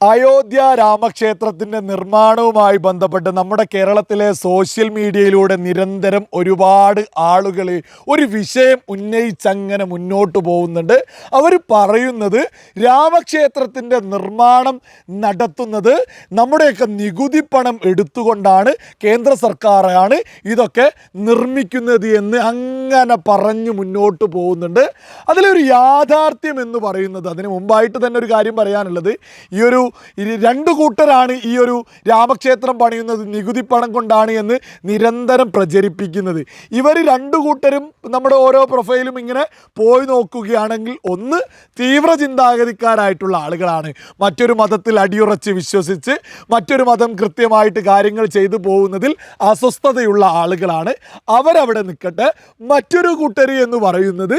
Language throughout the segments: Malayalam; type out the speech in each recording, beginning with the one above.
അയോധ്യ രാമക്ഷേത്രത്തിന്റെ നിർമ്മാണവുമായി ബന്ധപ്പെട്ട് നമ്മുടെ കേരളത്തിലെ സോഷ്യൽ മീഡിയയിലൂടെ നിരന്തരം ഒരുപാട് ആളുകൾ ഒരു വിഷയം ഉന്നയിച്ചങ്ങനെ മുന്നോട്ട് പോകുന്നുണ്ട്. അവർ പറയുന്നത് രാമക്ഷേത്രത്തിന്റെ നിർമ്മാണം നടത്തുന്നത് നമ്മുടെയൊക്കെ നികുതി പണം എടുത്തുകൊണ്ടാണ് കേന്ദ്ര സർക്കാരാണ് ഇതൊക്കെ നിർമ്മിക്കുന്നത് എന്ന് അങ്ങനെ പറഞ്ഞു മുന്നോട്ട് പോകുന്നുണ്ട്. അതിലൊരു യാഥാർത്ഥ്യം എന്ന് പറയുന്നത് അതിന് മുമ്പായിട്ട് തന്നെ ഒരു കാര്യം പറയാനുള്ളത്. ഈ ഒരു രണ്ട് കൂട്ടരാണ് ഈ ഒരു രാമക്ഷേത്രം പണിയുന്നത് നികുതി പണം കൊണ്ടാണ് എന്ന് നിരന്തരം പ്രചരിപ്പിക്കുന്നത്. ഇവർ രണ്ടു കൂട്ടരും നമ്മുടെ ഓരോ പ്രൊഫൈലും ഇങ്ങനെ പോയി നോക്കുകയാണെങ്കിൽ ഒന്ന് തീവ്ര ചിന്താഗതിക്കാരായിട്ടുള്ള ആളുകളാണ്. മറ്റൊരു മതത്തിൽ അടിയുറച്ച് വിശ്വസിച്ച് മറ്റൊരു മതം കൃത്യമായിട്ട് കാര്യങ്ങൾ ചെയ്തു പോകുന്നതിൽ അസ്വസ്ഥതയുള്ള ആളുകളാണ്. അവരവിടെ നിൽക്കട്ടെ മറ്റൊരു കൂട്ടർ എന്ന് പറയുന്നത്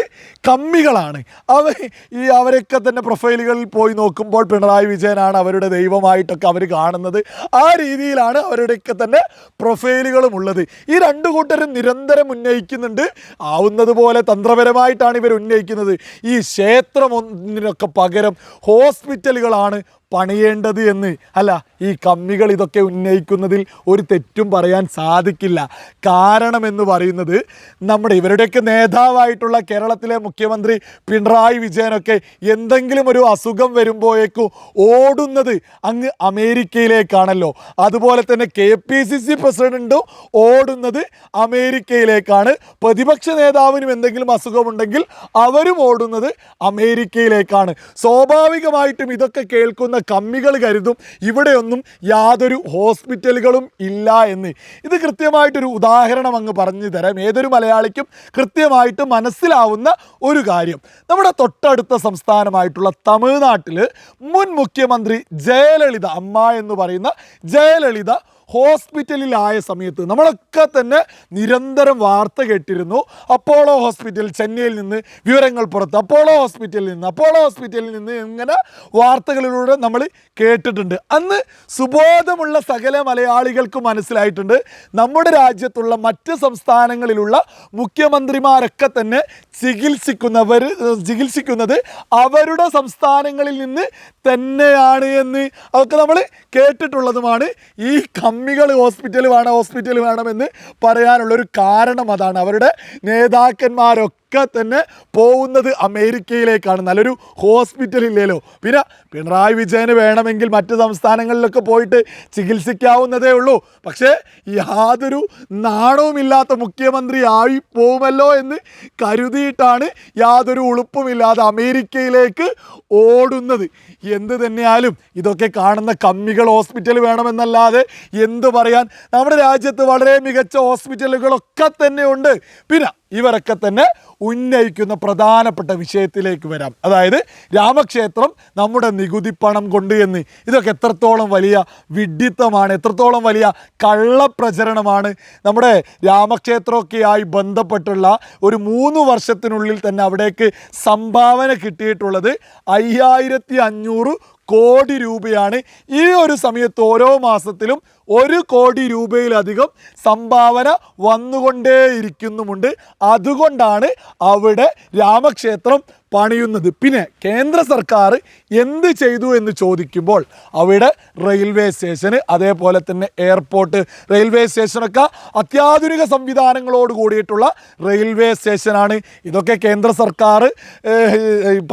കമ്മികളാണ്. അവ ഈ അവരൊക്കെ തന്നെ പ്രൊഫൈലുകളിൽ പോയി നോക്കുമ്പോൾ പിണറായി വിജയനാണ് അവരുടെ ദൈവമായിട്ടൊക്കെ അവർ കാണുന്നത്. ആ രീതിയിലാണ് അവരുടെയൊക്കെ തന്നെ പ്രൊഫൈലുകളും ഉള്ളത്. ഈ രണ്ടു കൂട്ടരും നിരന്തരം ഉന്നയിക്കുന്നുണ്ട്. ആവുന്നത് പോലെ തന്ത്രപരമായിട്ടാണ് ഇവർ ഉന്നയിക്കുന്നത്. ഈ ക്ഷേത്രം ഒന്നിനൊക്കെ പകരം ഹോസ്പിറ്റലുകളാണ് പണിയേണ്ടത് എന്ന്. അല്ല ഈ കമ്മികൾ ഇതൊക്കെ ഉന്നയിക്കുന്നതിൽ ഒരു തെറ്റും പറയാൻ സാധിക്കില്ല. കാരണം എന്ന് പറയുന്നത് നമ്മുടെ ഇവരുടെയൊക്കെ നേതാവായിട്ടുള്ള കേരളത്തിലെ മുഖ്യമന്ത്രി പിണറായി വിജയനൊക്കെ എന്തെങ്കിലും ഒരു അസുഖം വരുമ്പോഴേക്കും ഓടുന്നത് അങ്ങ് അമേരിക്കയിലേക്കാണല്ലോ. അതുപോലെ തന്നെ കെ പി സി സി പ്രസിഡന്റും ഓടുന്നത് അമേരിക്കയിലേക്കാണ്. പ്രതിപക്ഷ നേതാവിനും എന്തെങ്കിലും അസുഖമുണ്ടെങ്കിൽ അവരും ഓടുന്നത് അമേരിക്കയിലേക്കാണ്. സ്വാഭാവികമായിട്ടും ഇതൊക്കെ കേൾക്കുന്ന കമ്മികൾ കരുതും ഇവിടെയൊന്നും യാതൊരു ഹോസ്പിറ്റലുകളും ഇല്ല എന്ന്. ഇത് കൃത്യമായിട്ടൊരു ഉദാഹരണം അങ്ങ് പറഞ്ഞു തരാം. ഏതൊരു മലയാളിക്കും കൃത്യമായിട്ട് മനസ്സിലാവുന്ന ഒരു കാര്യം. നമ്മുടെ തൊട്ടടുത്ത സംസ്ഥാനമായിട്ടുള്ള തമിഴ്നാട്ടിൽ മുൻ മുഖ്യമന്ത്രി ജയലളിത അമ്മ എന്ന് പറയുന്ന ജയലളിത ഹോസ്പിറ്റലിലായ സമയത്ത് നമ്മളൊക്കെ തന്നെ നിരന്തരം വാർത്ത കേട്ടിരുന്നു. അപ്പോളോ ഹോസ്പിറ്റൽ ചെന്നൈയിൽ നിന്ന് വിവരങ്ങൾ പുറത്ത്. അപ്പോളോ ഹോസ്പിറ്റലിൽ നിന്ന് അപ്പോളോ ഹോസ്പിറ്റലിൽ നിന്ന് ഇങ്ങനെ വാർത്തകളിലൂടെ നമ്മൾ കേട്ടിട്ടുണ്ട്. അന്ന് സുബോധമുള്ള സകല മലയാളികൾക്ക് മനസ്സിലായിട്ടുണ്ട്. നമ്മുടെ രാജ്യത്തുള്ള മറ്റ് സംസ്ഥാനങ്ങളിലുള്ള മുഖ്യമന്ത്രിമാരൊക്കെ തന്നെ ചികിത്സിക്കുന്നവർ ചികിത്സിക്കുന്നത് അവരുടെ സംസ്ഥാനങ്ങളിൽ നിന്ന് തന്നെയാണ് എന്ന് അതൊക്കെ നമ്മൾ കേട്ടിട്ടുള്ളതുമാണ് ഈ കമ്മികൾ ഹോസ്പിറ്റൽ വേണം ഹോസ്പിറ്റൽ വേണമെന്ന് പറയാനുള്ളൊരു കാരണം അതാണ്. അവരുടെ നേതാക്കന്മാരൊക്കെ തന്നെ പോകുന്നത് അമേരിക്കയിലേക്കാണ്. നല്ലൊരു ഹോസ്പിറ്റൽ ഇല്ലല്ലോ പിന്നെ പിണറായി വിജയന് വേണമെങ്കിൽ മറ്റ് സംസ്ഥാനങ്ങളിലൊക്കെ പോയിട്ട് ചികിത്സിക്കാവുന്നതേ ഉള്ളൂ. പക്ഷേ യാതൊരു നാണവുമില്ലാത്ത മുഖ്യമന്ത്രി ആയി പോകുമല്ലോ എന്ന് കരുതിയിട്ടാണ് യാതൊരു ഉളുപ്പുമില്ലാതെ അമേരിക്കയിലേക്ക് ഓടുന്നത്. എന്ത് തന്നെയാലും ഇതൊക്കെ കാണുന്ന കമ്മികൾ ഹോസ്പിറ്റൽ വേണമെന്നല്ലാതെ എന്ത് പറയാൻ? നമ്മുടെ രാജ്യത്ത് വളരെ മികച്ച ഹോസ്പിറ്റലുകളൊക്കെ തന്നെ ഉണ്ട് പിന്നെ ഇവരൊക്കെ തന്നെ ഉന്നയിക്കുന്ന പ്രധാനപ്പെട്ട വിഷയത്തിലേക്ക് വരാം. അതായത് രാമക്ഷേത്രം നമ്മുടെ നികുതി പണം കൊണ്ട് എന്ന്. ഇതൊക്കെ എത്രത്തോളം വലിയ വിഡിത്തമാണ് എത്രത്തോളം വലിയ കള്ളപ്രചരണമാണ്. നമ്മുടെ രാമക്ഷേത്രമൊക്കെയായി ബന്ധപ്പെട്ടുള്ള ഒരു മൂന്ന് വർഷത്തിനുള്ളിൽ തന്നെ അവിടേക്ക് സംഭാവന കിട്ടിയിട്ടുള്ളത് അയ്യായിരത്തി അഞ്ഞൂറ് കോടി രൂപയാണ് ഈ ഒരു സമയത്ത് ഓരോ മാസത്തിലും ഒരു കോടി രൂപയിലധികം സംഭാവന വന്നുകൊണ്ടേയിരിക്കുന്നുമുണ്ട്. അതുകൊണ്ടാണ് അവിടെ രാമക്ഷേത്രം പണിയുന്നത്. പിന്നെ കേന്ദ്ര സർക്കാർ എന്ത് ചെയ്തു എന്ന് ചോദിക്കുമ്പോൾ അവിടെ റെയിൽവേ സ്റ്റേഷന് അതേപോലെ തന്നെ എയർപോർട്ട് റെയിൽവേ സ്റ്റേഷനൊക്കെ അത്യാധുനിക സംവിധാനങ്ങളോട് കൂടിയിട്ടുള്ള റെയിൽവേ സ്റ്റേഷനാണ്. ഇതൊക്കെ കേന്ദ്ര സർക്കാർ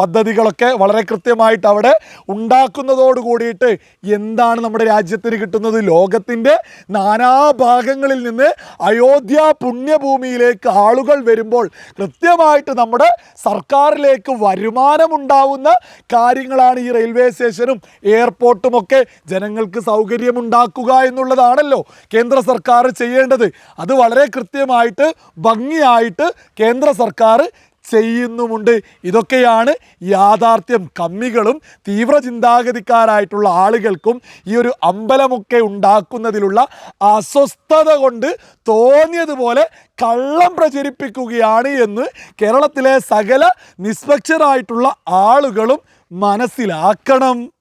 പദ്ധതികളൊക്കെ വളരെ കൃത്യമായിട്ട് അവിടെ ഉണ്ടാക്കുന്നതോട് കൂടിയിട്ട് എന്താണ് നമ്മുടെ രാജ്യത്തിന് കിട്ടുന്നത്? ലോകത്തിന്റെ നാനാഭാഗങ്ങളിൽ നിന്ന് അയോധ്യ പുണ്യഭൂമിയിലേക്ക് ആളുകൾ വരുമ്പോൾ കൃത്യമായിട്ട് നമ്മുടെ സർക്കാരിലേക്ക് വരുമാനമുണ്ടാവുന്ന കാര്യങ്ങളാണ് ഈ റെയിൽവേ സ്റ്റേഷനും എയർപോർട്ടും ഒക്കെ ജനങ്ങൾക്ക് സൗകര്യമുണ്ടാക്കുക എന്നുള്ളതാണല്ലോ കേന്ദ്ര സർക്കാർ ചെയ്യേണ്ടത്. അത് വളരെ കൃത്യമായിട്ട് ഭംഗിയായിട്ട് കേന്ദ്ര സർക്കാർ ചെയ്യുന്നുമുണ്ട്. ഇതൊക്കെയാണ് യാഥാർത്ഥ്യം. കമ്മികളും തീവ്ര ചിന്താഗതിക്കാരായിട്ടുള്ള ആളുകൾക്കും ഈ ഒരു അമ്പലമൊക്കെ ഉണ്ടാക്കുന്നതിലുള്ള അസ്വസ്ഥത കൊണ്ട് തോന്നിയതുപോലെ കള്ളം പ്രചരിപ്പിക്കുകയാണ് എന്ന് കേരളത്തിലെ സകല നിഷ്പക്ഷരായിട്ടുള്ള ആളുകളും മനസ്സിലാക്കണം.